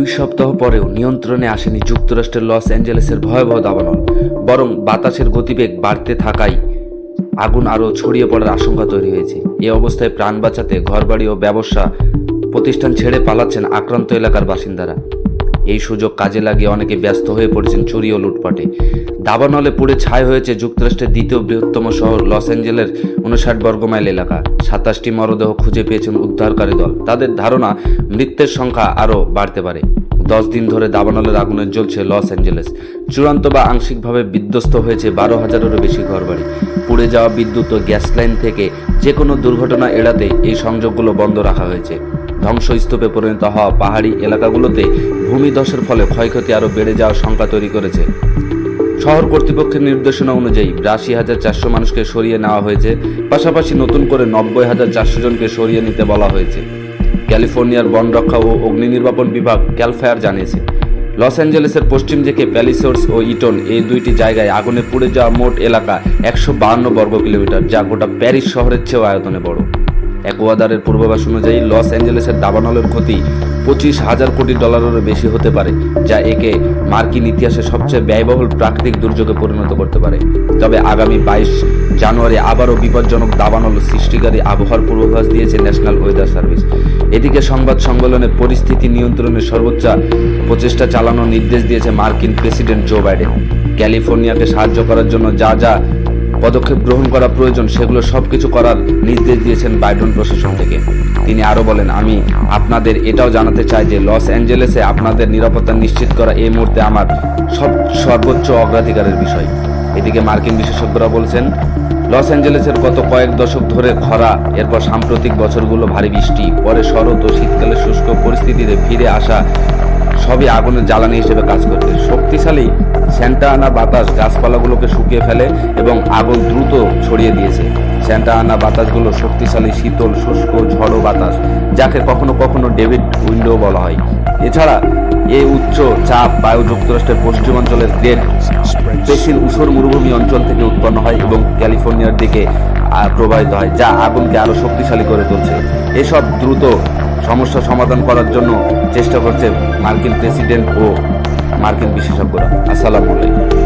দুই সপ্তাহ পরেও নিয়ন্ত্রণে আসেনি যুক্তরাষ্ট্রের লস অ্যাঞ্জেলেসের ভয়াবহ দাবানল, বরং বাতাসের গতিবেগ বাড়তে থাকায় আগুন আরও ছড়িয়ে পড়ার আশঙ্কা তৈরি হয়েছে। এ অবস্থায় প্রাণ বাঁচাতে ঘরবাড়ি ও ব্যবসা প্রতিষ্ঠান ছেড়ে পালাচ্ছেন আক্রান্ত এলাকার বাসিন্দারা। এই সুযোগ কাজে লাগিয়ে অনেকে ব্যস্ত হয়ে পড়েছেন চুরি ও লুটপাটে। দাবানলে পুড়ে ছাই হয়েছে যুক্তরাষ্ট্রের দ্বিতীয় বৃহত্তম শহর লস অ্যাঞ্জেলের উনষাট বর্গমাইল এলাকা। সাতাশটি মরদেহ খুঁজে পেয়েছেন উদ্ধারকারী দল। তাদের ধারণা, মৃত্যুর সংখ্যা আরও বাড়তে পারে। দশ দিন ধরে দাবানলের আগুনে জ্বলছে লস অ্যাঞ্জেলেস। চূড়ান্ত বা আংশিকভাবে বিধ্বস্ত হয়েছে বারো হাজারেরও বেশি ঘরবাড়ি। পুড়ে যাওয়া বিদ্যুৎ ও গ্যাস লাইন থেকে যে কোনো দুর্ঘটনা এড়াতে এই সংযোগগুলো বন্ধ রাখা হয়েছে। ধ্বংসস্তূপে পরিণত হওয়া পাহাড়ি এলাকাগুলোতে ভূমিধসের ফলে ক্ষয়ক্ষতি আরও বেড়ে যাওয়ার শঙ্কা তৈরি করেছে। শহর কর্তৃপক্ষের নির্দেশনা অনুযায়ী বিরাশি হাজার চারশো মানুষকে সরিয়ে নেওয়া হয়েছে। পাশাপাশি নতুন করে নব্বই হাজার চারশো জনকে সরিয়ে নিতে বলা হয়েছে। ক্যালিফোর্নিয়ার বন রক্ষা ও অগ্নি নির্বাপন বিভাগ ক্যালফায়ার জানিয়েছে। লস অ্যাঞ্জেলেসের পশ্চিম দিকে প্যালিসোর্স ও ইটন এই দুইটি জায়গায় আগুনে পুড়ে যাওয়া মোট এলাকা একশো বাহান্ন বর্গ কিলোমিটার যা গোটা প্যারিস শহরের চেয়েও আয়তনে বড়। অ্যাকোয়াদারের পূর্বাভাস অনুযায়ী লস অ্যাঞ্জেলেসের দাবানলের ক্ষতি পঁচিশ হাজার কোটি ডলারেরও বেশি হতে পারে, যা একে মার্কিন ইতিহাসে সবচেয়ে ব্যয়বহুল প্রাকৃতিক দুর্যোগে পরিণত করতে পারে। তবে আগামী বাইশ জানুয়ারি আবারও বিপজ্জনক দাবানল সৃষ্টিকারী আবহাওয়ার পূর্বাভাস দিয়েছে ন্যাশনাল ওয়েদার সার্ভিস। এদিকে সংবাদ সম্মেলনে পরিস্থিতি নিয়ন্ত্রণের সর্বোচ্চ প্রচেষ্টা চালানোর নির্দেশ দিয়েছে মার্কিন প্রেসিডেন্ট জো বাইডেন। ক্যালিফোর্নিয়াকে সাহায্য করার জন্য যা যা পদক্ষেপ গ্রহণ করা প্রয়োজন, সেগুলো সবকিছু করার নির্দেশ দিয়েছেন বাইডন প্রশাসন থেকে। তিনি আরও বলেন, আমি আপনাদের এটাও জানাতে চাই যে লস অ্যাঞ্জেলেসে আপনাদের নিরাপত্তা নিশ্চিত করা এই মুহূর্তে আমার সব সর্বোচ্চ অগ্রাধিকারের বিষয়। এদিকে মার্কিন বিশেষজ্ঞরা বলছেন, লস অ্যাঞ্জেলেসের গত কয়েক দশক ধরে খরা, এরপর সাম্প্রতিক বছরগুলো ভারী বৃষ্টি, পরে শরৎ ও শীতকালে শুষ্ক পরিস্থিতিতে ফিরে আসা সবই আগুনের জ্বালানি হিসেবে কাজ করছে। শক্তিশালী স্যান্টা আনা বাতাস গাছপালাগুলোকে শুকিয়ে ফেলে এবং আগুন দ্রুত ছড়িয়ে দিয়েছে। স্যান্টা আনা বাতাসগুলো শক্তিশালী শীতল, শুষ্ক, ঝড়ো বাতাস, যাকে কখনো কখনো ডেভিড উইন্ডো বলা হয়। এছাড়া এই উচ্চ চাপ বায়ু যুক্তরাষ্ট্রের পশ্চিমাঞ্চলের গ্রেট পেশির উষর মরুভূমি অঞ্চল থেকে উৎপন্ন হয় এবং ক্যালিফোর্নিয়ার দিকে প্রবাহিত হয়, যা আগুনকে আরও শক্তিশালী করে তুলছে। এসব দ্রুত সমস্যা সমাধান করার জন্য চেষ্টা করছে মার্কিন প্রেসিডেন্ট ও মার্কিন বিশেষজ্ঞরা। আসসালামু আলাইকুম।